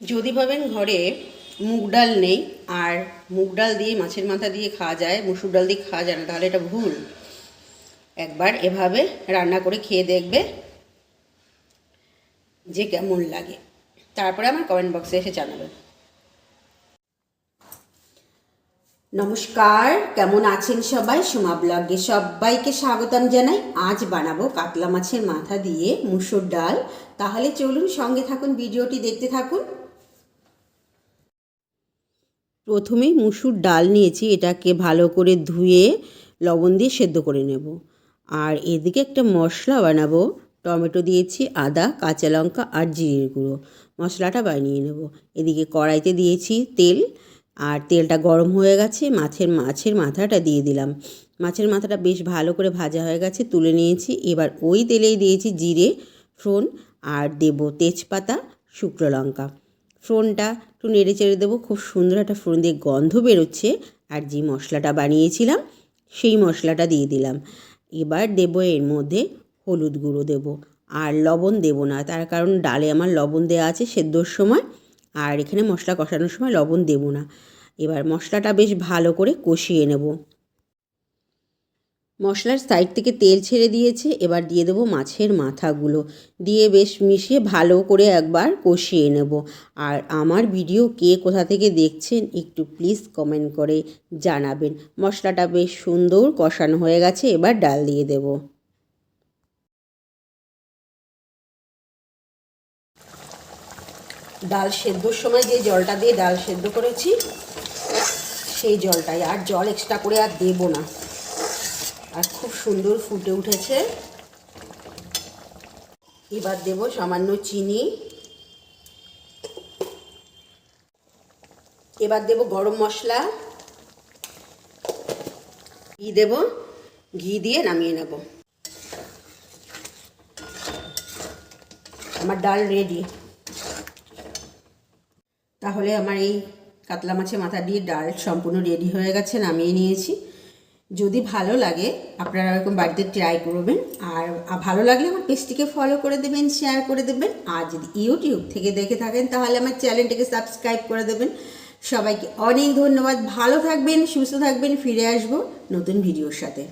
যদি ভাবেন ঘরে মুগ ডাল নেই আর মুগ ডাল দিয়ে মাছের মাথা দিয়ে খাওয়া যায়, মুসুর ডাল দিয়ে খাওয়া যায় না, তাহলে এটা ভুল। একবার এভাবে রান্না করে খেয়ে দেখবে যে কেমন লাগে। তারপরে আমার কমেন্ট বক্সে এসে জানাবেন নমস্কার, কেমন আছেন সবাই? সোমা ব্লগে সবাইকে স্বাগতম জানাই। আজ বানাবো কাতলা মাছের মাথা দিয়ে মুসুর ডাল। তাহলে চলুন সঙ্গে থাকুন, ভিডিওটি দেখতে থাকুন। প্রথমে মুসুর ডাল নিয়েছি, এটাকে ভালো করে ধুয়ে লবণ দিয়ে সেদ্ধ করে নেব। আর এদিকে একটা মশলা বানাবো, টমেটো দিয়েছি, আদা, কাঁচা লঙ্কা আর জিরের গুঁড়ো। মশলাটা বানিয়ে নেব। এদিকে কড়াইতে দিয়েছি তেল, আর তেলটা গরম হয়ে গেছে, মাছের মাছের মাথাটা দিয়ে দিলাম। মাছের মাথাটা বেশ ভালো করে ভাজা হয়ে গেছে, তুলে নিয়েছি। এবার ওই তেলেই দিয়েছি জিরে, ফোড়ন, আর দেব তেজপাতা, শুকনো লঙ্কা। ফোড়নটা একটু নেড়ে চেড়ে দেবো। খুব সুন্দর একটা ফোড়ন দিয়ে গন্ধ বেরোচ্ছে। আর যে মশলাটা বানিয়েছিলাম, সেই মশলাটা দিয়ে দিলাম। এবার দেবো এর মধ্যে হলুদ গুঁড়ো দেব। আর লবণ দেব না, তার কারণ ডালে আমার লবণ দেওয়া আছে সেদ্ধর সময়। আর এখানে মশলা কষানোর সময় লবণ দেব না। এবার মশলাটা বেশ ভালো করে কষিয়ে নেব। মশলার সাইড থেকে তেল ছেড়ে দিয়েছে, এবার দিয়ে দেবো মাছের মাথাগুলো। দিয়ে বেশ মিশিয়ে ভালো করে একবার কষিয়ে নেব। আর আমার ভিডিও কে কোথা থেকে দেখছেন, একটু প্লিজ কমেন্ট করে জানাবেন। মশলাটা বেশ সুন্দর কষানো হয়ে গেছে, এবার ডাল দিয়ে দেব। ডাল সেদ্ধর সময় যে জলটা দিয়ে ডাল সেদ্ধ করেছি, সেই জলটাই। আর জল এক্সট্রা করে আর দেবো না। আর খুব সুন্দর ফুটে উঠেছে। এবার দেব সামান্য চিনি। এবার দেব গরম মশলা। ঘি দেব। ঘি দিয়ে নামিয়ে নেব। আমার ডাল রেডি তাহলে আমার এই কাতলা মাছের মাথা দিয়ে ডাল সম্পূর্ণ রেডি হয়ে গেছে, নামিয়ে নিয়েছি। যদি ভালো লাগে, আপনারা এরকম বাড়িতে ট্রাই করবেন। আর ভালো লাগলে আমার পেজটিকে ফলো করে দেবেন শেয়ার করে দেবেন। আর যদি ইউটিউব থেকে দেখে থাকেন, তাহলে আমার চ্যানেলটিকে সাবস্ক্রাইব করে দেবেন। সবাইকে অনেক ধন্যবাদ। ভালো থাকবেন, সুস্থ থাকবেন। ফিরে আসব নতুন ভিডিওর সাথে।